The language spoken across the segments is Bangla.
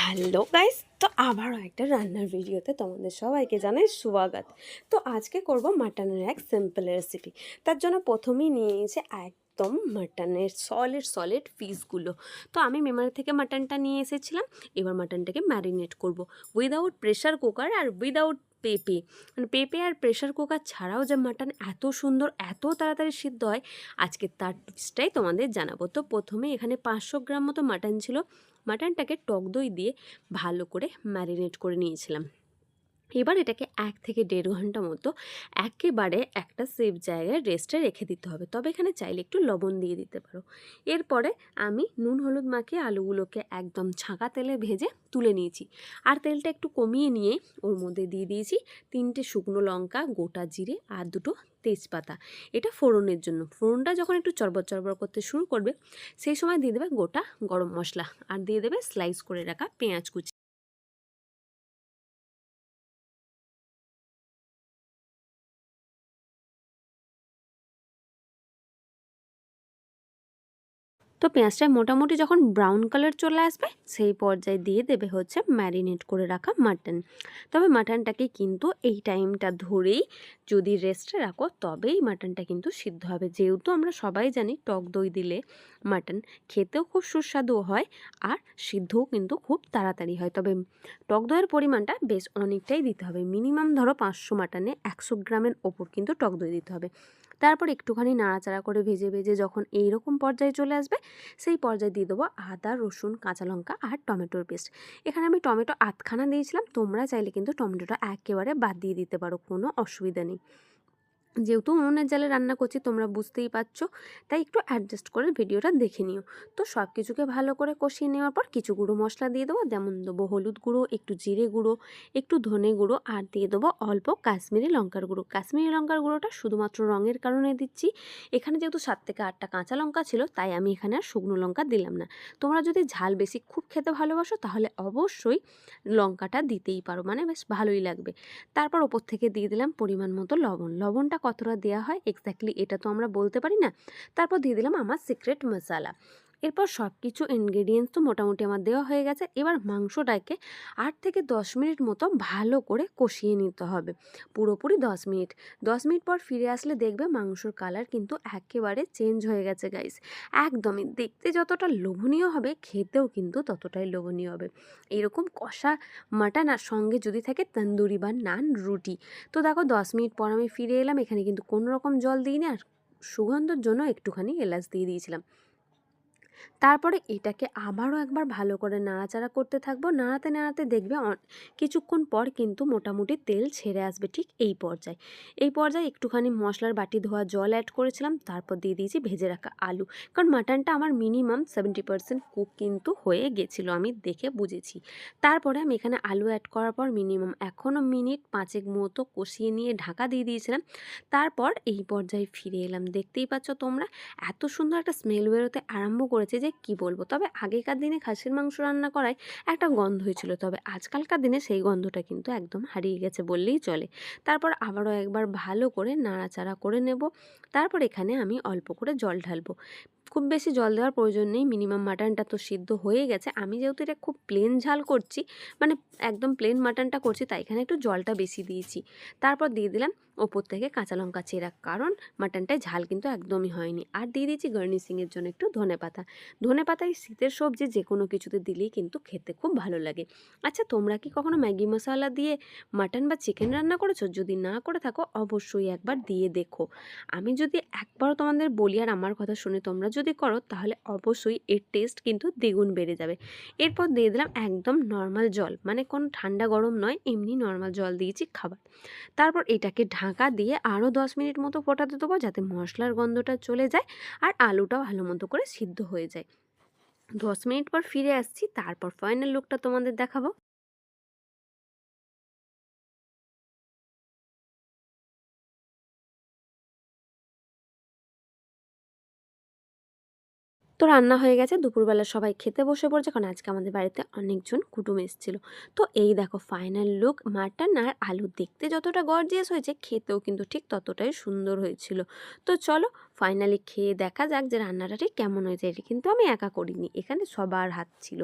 হ্যালো গাইস, তো আবারও একটা রান্নার ভিডিওতে তোমাদের সবাইকে জানাই সুয়াগত তো আজকে করব মাটনের এক সিম্পল রেসিপি তার জন্য প্রথমেই নিয়ে নিয়েছে একদম মাটনের সলিড সলিড পিসগুলো তো আমি মেমারি থেকে মাটনটা নিয়ে এসেছিলাম, এবার মাটনটাকে ম্যারিনেট করব। উইদাউট প্রেশার কুকার আর উইদাউট পেঁপে। মানে পেঁপে আর প্রেশার কুকার ছাড়াও যে মাটন এত সুন্দর, এত তাড়াতাড়ি সিদ্ধ হয়, আজকে তার টিপসটাই তোমাদের জানাব। তো প্রথমে এখানে পাঁচশো গ্রাম মতো মাটন ছিল। মাটনটাকে টক দই দিয়ে ভালো করে ম্যারিনেট করে নিয়েছিলাম। এবার এটাকে এক থেকে দেড় ঘণ্টা মতো একেবারে একটা সেফ জায়গায় রেস্টে রেখে দিতে হবে। তবে এখানে চাইলে একটু লবণ দিয়ে দিতে পারো। এরপরে আমি নুন, হলুদ মাখিয়ে আলুগুলোকে একদম ছাঁকা তেলে ভেজে তুলে নিয়েছি। আর তেলটা একটু কমিয়ে নিয়ে ওর মধ্যে দিয়ে দিয়েছি তিনটে শুকনো লঙ্কা, গোটা জিরে আর দুটো তেজপাতা। এটা ফোড়নের জন্য। ফোড়নটা যখন একটু চরবর চরবর করতে শুরু করবে, সেই সময় দিয়ে দেবে গোটা গরম মশলা। আর দিয়ে দেবে স্লাইস করে রাখা পেঁয়াজ কুচি। তো পেঁয়াজটা মোটামুটি যখন ব্রাউন কালার চলে আসবে, সেই পর্যায়ে দিয়ে দেবে হচ্ছে ম্যারিনেট করে রাখা মাটন তবে মাটনটাকে কিন্তু এই টাইমটা ধরেই যদি রেস্টে রাখো, তবেই মাটনটা কিন্তু সিদ্ধ হবে। যেহেতু আমরা সবাই জানি টক দই দিলে মাটন খেতেও খুব সুস্বাদু হয় আর সিদ্ধও কিন্তু খুব তাড়াতাড়ি হয়। তবে টক দইয়ের পরিমাণটা বেশ অনেকটাই দিতে হবে। মিনিমাম ধরো পাঁচশো মাটনে একশো গ্রামের ওপর কিন্তু টক দই দিতে হবে। তারপর একটুখানি নাড়াচাড়া করে ভেজে ভেজে যখন এই রকম পর্যায়ে চলে আসবে, সেই পর্যায়ে দিয়ে দেবো আদা, রসুন, কাঁচা লঙ্কা আর টমেটোর পেস্ট। এখানে আমি টমেটো আধখানা দিয়েছিলাম, তোমরা চাইলে কিন্তু টমেটোটা একেবারে বাদ দিয়ে দিতে পারো, কোনো অসুবিধা নেই। যেহেতু উনুনের জালে রান্না করছি, তোমরা বুঝতেই পারছ। তাই একটু অ্যাডজাস্ট করে ভিডিওটা দেখে নিও। তো সব কিছুকে ভালো করে কষিয়ে নেওয়ার পর কিছু গুঁড়ো মশলা দিয়ে দেবো। যেমন দেবো হলুদ গুঁড়ো, একটু জিরে গুঁড়ো, একটু ধনে গুঁড়ো, আর দিয়ে দেবো অল্প কাশ্মীরি লঙ্কার গুঁড়ো। কাশ্মীরি লঙ্কার গুঁড়োটা শুধুমাত্র রঙের কারণে দিচ্ছি। এখানে যেহেতু সাত থেকে আটটা কাঁচা লঙ্কা ছিল, তাই আমি এখানে আর শুকনো লঙ্কা দিলাম না। তোমরা যদি ঝাল বেশি খুব খেতে ভালোবাসো, তাহলে অবশ্যই লঙ্কাটা দিতেই পারো। মানে বেশ ভালোই লাগবে। তারপর ওপর থেকে দিয়ে দিলাম পরিমাণ মতো লবণ। লবণটা কতটা দেওয়া হয়? এক্স্যাক্টলি এটা তো আমরা বলতে পারি না। তারপর দিয়ে দিলাম আমার সিক্রেট মশালা এরপর সব কিছু ইনগ্রেডিয়েন্টস তো মোটামুটি আমার দেওয়া হয়ে গেছে। এবার মাংসটাকে আট থেকে দশ মিনিট মতো ভালো করে কষিয়ে নিতে হবে। পুরোপুরি দশ মিনিট। দশ মিনিট পর ফিরে আসলে দেখবে মাংসর কালার কিন্তু একেবারে চেঞ্জ হয়ে গেছে গাইস একদমই। দেখতে যতটা লোভনীয় হবে, খেতেও কিন্তু ততটাই লোভনীয় হবে। এরকম কষা মাটন আর সঙ্গে যদি থাকে তন্দুরি বা নান রুটি। তো দেখো দশ মিনিট পর আমি ফিরে এলাম, এখানে কিন্তু কোনো রকম জল দিইনি আর সুগন্ধর জন্য একটুখানি এলাচ দিয়ে দিয়েছিলাম। তারপরে এটাকে আবারও একবার ভালো করে নাড়াচাড়া করতে থাকব। নাড়াতে নাড়াতে দেখবে কিছুক্ষণ পর কিন্তু মোটামুটি তেল ছেড়ে আসবে ঠিক এই পর্যায়ে। এই পর্যায়ে একটুখানি মশলার বাটি ধোয়া জল অ্যাড করেছিলাম, তারপর দিয়ে দিয়েছি ভেজে রাখা আলু। কারণ মাটনটা আমার মিনিমাম সেভেন্টি পার্সেন্ট কুক কিন্তু হয়ে গেছিল, আমি দেখে বুঝেছি। তারপরে আমি এখানে আলু অ্যাড করার পর মিনিমাম এখনও মিনিট পাঁচেক মতো কষিয়ে নিয়ে ঢাকা দিয়ে দিয়েছিলাম। তারপর এই পর্যায়ে ফিরে এলাম। দেখতেই পাচ্ছ তোমরা, এত সুন্দর একটা স্মেল বেরোতে আরম্ভ করেছে। যে কি বলব? তবে আগেকার দিনে খাসির মাংস রান্না করায় একটা গন্ধ হয়েছিল। তবে আজকালকার দিনে সেই গন্ধটা কিন্তু একদম হারিয়ে গেছে বললেই চলে। তারপর আবারও একবার ভালো করে নাড়াচাড়া করে নেব। তারপর এখানে আমি অল্প করে জল ঢালবো। খুব বেশি জল দেওয়ার প্রয়োজন নেই। মিনিমাম মাটনটা তো সিদ্ধ হয়ে গেছে। আমি যেহেতু এটা খুব প্লেন ঝাল করছি মানে একদম প্লেন মাটনটা করছি, তাই এখানে একটু জলটা বেশি দিয়েছি। তারপর দিয়ে দিলাম ওপর থেকে কাঁচা লঙ্কা চেরা কারণ মাটনটায় ঝাল কিন্তু একদমই হয়নি। আর দিয়ে দিয়েছি গার্নিশিংয়ের জন্য একটু ধনে পাতা। ধনে পাতায় শীতের সবজি যে কোনো কিছুতে দিলেই কিন্তু খেতে খুব ভালো লাগে। আচ্ছা তোমরা কি কখনো ম্যাগি মশলা দিয়ে মাটন বা চিকেন রান্না করেছ? যদি না করে থাকো, অবশ্যই একবার দিয়ে দেখো। আমি যদি একবার তোমাদের বলি আর আমার কথা শুনে তোমরা যদি করো, তাহলে অবশ্যই এর টেস্ট কিন্তু দ্বিগুণ বেড়ে যাবে। এরপর দিয়ে দিলাম একদম নর্মাল জল। মানে কোনো ঠান্ডা গরম নয়, এমনি নর্মাল জল দিয়েছি খাবার। তারপর এটাকে ঢাকা দিয়ে আরও দশ মিনিট মতো ফোটাতে দেবো যাতে মশলার গন্ধটা চলে যায় আর আলুটা ভালো মতো করে সিদ্ধ হয়ে যায়। দশ মিনিট পর ফিরে আসছি, তারপর ফাইনাল লুকটা তোমাদের দেখাবো। তো রান্না হয়ে গেছে। দুপুরবেলা সবাই খেতে বসে পড়ছে। কারণ আজকে আমাদের বাড়িতে অনেকজন কুটুম এসেছিল। তো এই দেখো ফাইনাল লুক মাটন আর আলু। দেখতে যতটা গর্জিয়াস হয়েছে, খেতেও কিন্তু ঠিক ততটাই সুন্দর হয়েছিল। তো চলো ফাইনালি খেয়ে দেখা যাক যে রান্নাটা ঠিক কেমন হয়েছে, এটা কিন্তু আমি একা করিনি, এখানে সবার হাত ছিল।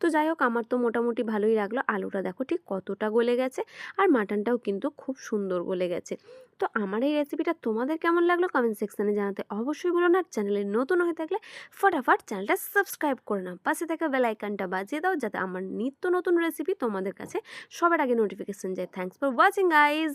তো যাই হোক, আমার তো মোটামুটি ভালোই লাগল। আলুটা দেখো ঠিক কতটা গলে গেছে আর মাটনটাও কিন্তু খুব সুন্দর গলে গেছে। তো আমার এই রেসিপিটা তোমাদের কেমন লাগল কমেন্ট সেকশানে জানাতে অবশ্যই বলো না। চ্যানেলে নতুন হয়ে থাকলে ফটাফট চ্যানেলটা সাবস্ক্রাইব করে নাও। পাশে থাকা বেল আইকনটা বাজিয়ে দাও যাতে আমার নিত্য নতুন রেসিপি তোমাদের কাছে সবার আগে নোটিফিকেশন যায়। Thanks for watching guys